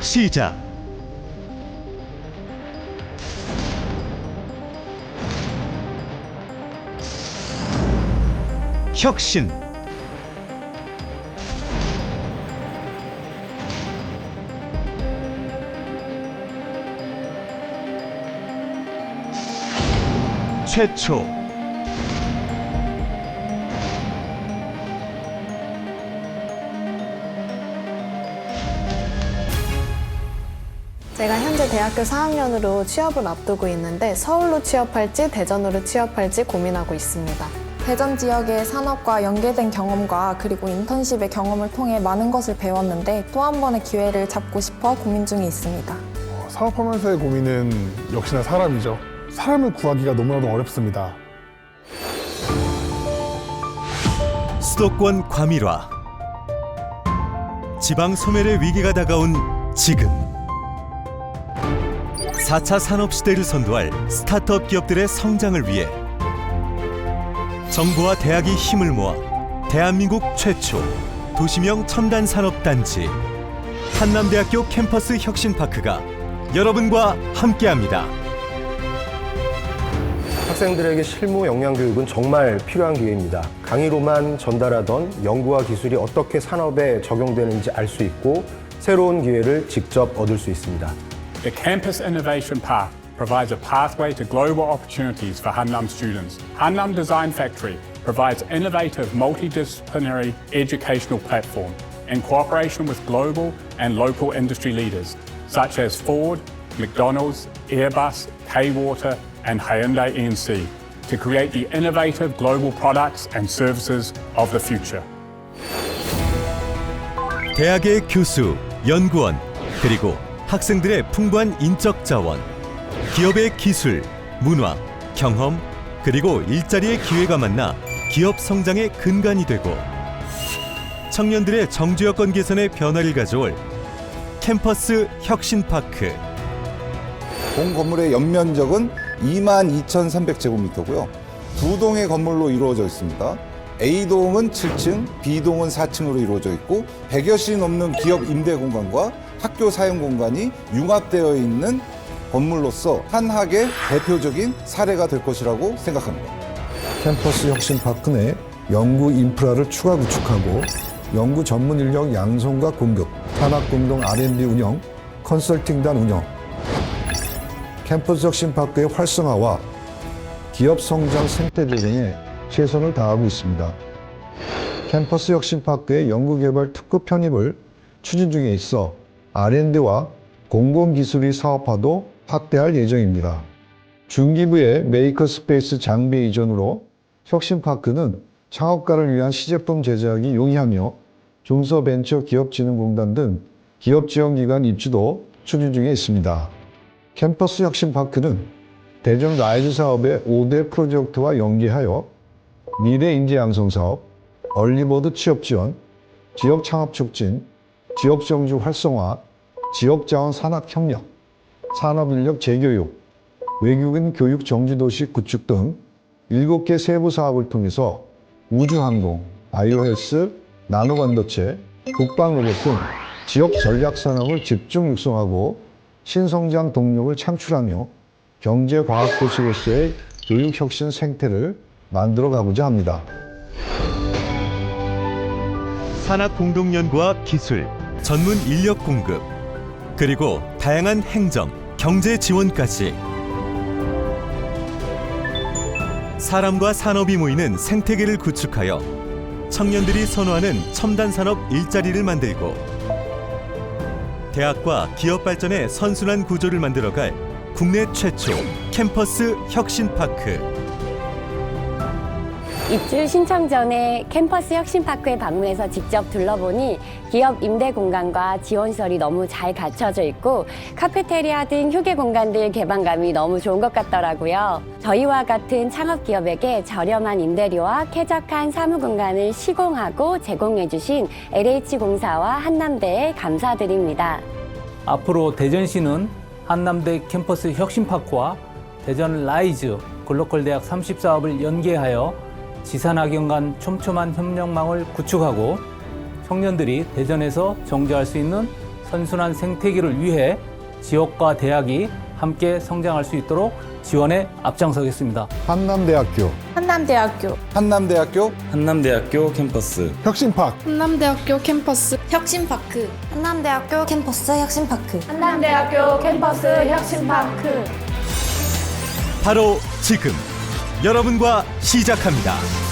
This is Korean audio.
시작. 혁신 최초 제가 현재 대학교 4학년으로 취업을 앞두고 있는데 서울로 취업할지 대전으로 취업할지 고민하고 있습니다. 대전 지역의 산업과 연계된 경험과 그리고 인턴십의 경험을 통해 많은 것을 배웠는데 또 한 번의 기회를 잡고 싶어 고민 중에 있습니다. 어, 사업하면서의 고민은 역시나 사람이죠. 사람을 구하기가 너무나도 어렵습니다. 수도권 과밀화 지방 소멸의 위기가 다가온 지금 4차 산업 시대를 선도할 스타트업 기업들의 성장을 위해 정부와 대학이 힘을 모아 대한민국 최초 도시명 첨단 산업 단지 한남대학교 캠퍼스 혁신파크가 여러분과 함께합니다. 학생들에게 실무 역량 교육은 정말 필요한 기회입니다. 강의로만 전달하던 연구와 기술이 어떻게 산업에 적용되는지 알 수 있고 새로운 기회를 직접 얻을 수 있습니다. The Campus Innovation Path provides a pathway to global opportunities for Hannam students. Hannam Design Factory provides innovative multidisciplinary educational platform in cooperation with global and local industry leaders such as Ford, McDonald's, Airbus, K-Water and Hyundai ENC to create the innovative global products and services of the future. 대학의 교수, 연구원, 그리고 학생들의 풍부한 인적 자원, 기업의 기술, 문화, 경험, 그리고 일자리의 기회가 만나 기업 성장의 근간이 되고 청년들의 정주 여건 개선의 변화를 가져올 캠퍼스 혁신파크. 본 건물의 연면적은 22,300제곱미터고요. 두 동의 건물로 이루어져 있습니다. A동은 7층, B동은 4층으로 이루어져 있고 100여씩 넘는 기업 임대 공간과 학교 사용 공간이 융합되어 있는 건물로서 한 학의 대표적인 사례가 될 것이라고 생각합니다. 캠퍼스 혁신 파크 내 연구 인프라를 추가 구축하고 연구 전문 인력 양성과 공급, 산학 공동 R&D 운영, 컨설팅단 운영, 캠퍼스 혁신 파크의 활성화와 기업 성장 생태 조정에 최선을 다하고 있습니다. 캠퍼스 혁신 파크의 연구개발 특급 편입을 추진 중에 있어 R&D와 공공기술이 사업화도 확대할 예정입니다. 중기부의 메이커 스페이스 장비 이전으로 혁신파크는 창업가를 위한 시제품 제작이 용이하며 중소벤처기업진흥공단 등 기업지원기관 입주도 추진 중에 있습니다. 캠퍼스 혁신파크는 대전 라이즈 사업의 5대 프로젝트와 연계하여 미래 인재 양성 사업, 얼리버드 취업 지원, 지역 창업 촉진, 지역 정주 활성화, 지역 자원 산학 협력, 산업 인력 재교육, 외국인 교육 정지도시 구축 등 7개 세부 사업을 통해서 우주항공, 바이오헬스, 나노반도체, 국방 로봇 등 지역 전략 산업을 집중 육성하고 신성장 동력을 창출하며 경제과학 도시로서의 교육 혁신 생태를 만들어 가고자 합니다. 산학 공동 연구와 기술, 전문 인력 공급, 그리고 다양한 행정, 경제 지원까지 사람과 산업이 모이는 생태계를 구축하여 청년들이 선호하는 첨단 산업 일자리를 만들고 대학과 기업 발전의 선순환 구조를 만들어갈 국내 최초 캠퍼스 혁신파크. 입주 신청 전에 캠퍼스 혁신파크에 방문해서 직접 둘러보니 기업 임대 공간과 지원시설이 너무 잘 갖춰져 있고 카페테리아 등 휴게 공간들 개방감이 너무 좋은 것 같더라고요. 저희와 같은 창업 기업에게 저렴한 임대료와 쾌적한 사무 공간을 시공하고 제공해주신 LH공사와 한남대에 감사드립니다. 앞으로 대전시는 한남대 캠퍼스 혁신파크와 대전 라이즈 글로컬 대학 30사업을 연계하여 지산학연 간 촘촘한 협력망을 구축하고 청년들이 대전에서 정주할 수 있는 선순환 생태계를 위해 지역과 대학이 함께 성장할 수 있도록 지원에 앞장서겠습니다. 한남대학교. 한남대학교. 한남대학교. 한남대학교 캠퍼스. 혁신팍 한남대학교 캠퍼스. 혁신파크. 한남대학교 캠퍼스 혁신파크. 한남대학교 캠퍼스 혁신파크. 바로 지금 여러분과 시작합니다.